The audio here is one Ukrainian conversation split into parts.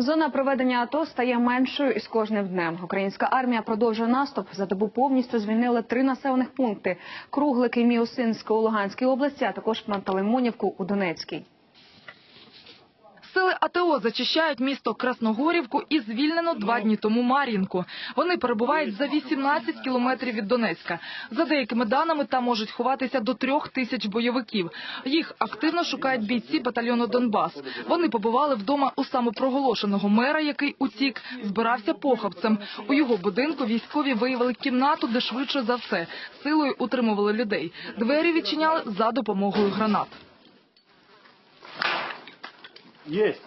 Зона проведення АТО стає меншою із кожним днем. Українська армія продовжує наступ. За добу повністю звільнили три населених пункти: Круглики, Міосинську у Луганській області, а також Пантелеймонівку у Донецькій. Сили АТО зачищають місто Красногорівку і звільнено два дні тому Мар'їнку. Вони перебувають за 18 кілометрів від Донецька. За деякими даними, там можуть ховатися до трьох тисяч бойовиків. Їх активно шукають бійці батальйону Донбас. Вони побували вдома у самопроголошеного мера, який утік, збирався похабцем. У його будинку військові виявили кімнату, де швидше за все силою утримували людей. Двері відчиняли за допомогою гранат. Есть.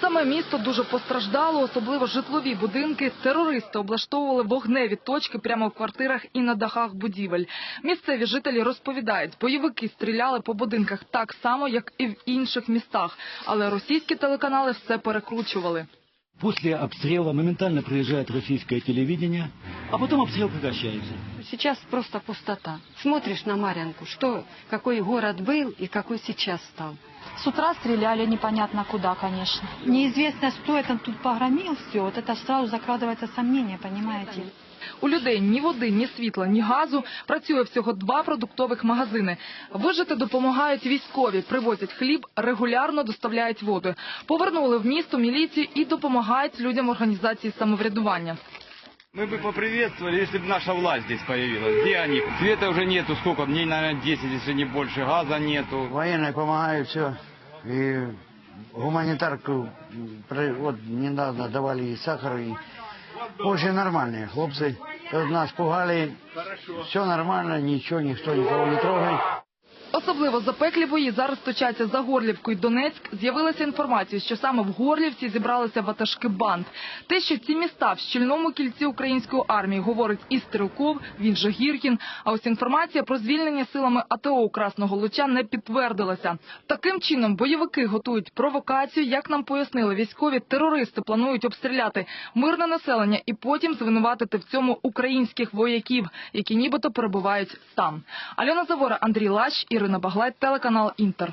Саме місто дуже постраждало, особливо житлові будинки. Терористи облаштовували вогневі точки прямо в квартирах і на дахах будівель. Місцеві жителі розповідають, бойовики стріляли по будинках так само, як і в інших містах, але російські телеканали все перекручували. После обстрела моментально приезжает российское телевидение, а потом обстрел прекращается. Сейчас просто пустота. Смотришь на Марьянку, что, какой город был и какой сейчас стал. С утра стреляли непонятно куда, конечно. Неизвестно, кто это тут погромил все, вот это сразу закрадывается сомнение, понимаете? У людей ні води, ні світла, ні газу. Працює всього два продуктових магазини. Вижити допомагають військові, привозять хліб, регулярно доставляють воду. Повернули в місто міліцію і допомагають людям організації самоврядування. Мы бы поприветствовали, если бы наша власть здесь появилась. Где они? Света уже нету, сколько? Дней, наверное, 10, если не больше. Газа нету. Военные помогают все. И гуманитарку м, при- вот недавно давали и сахар, и очень нормальные хлопцы. Нас пугали. Все нормально, ничего, никто никого не трогает. Особливо запеклі бої зараз точаться за Горлівку і Донецьк. З'явилася інформація, що саме в Горлівці зібралися ватажки банд. Те, що ці міста в щільному кільці української армії, говорить і Стрелков, він же Гіркін. А ось інформація про звільнення силами АТО Красного Луча не підтвердилася. Таким чином, бойовики готують провокацію. Як нам пояснили військові, терористи планують обстріляти мирне населення і потім звинуватити в цьому українських вояків, які нібито перебувають там. Альона Завора, Андрій Лащ, Ірина Баглай, телеканал Інтер.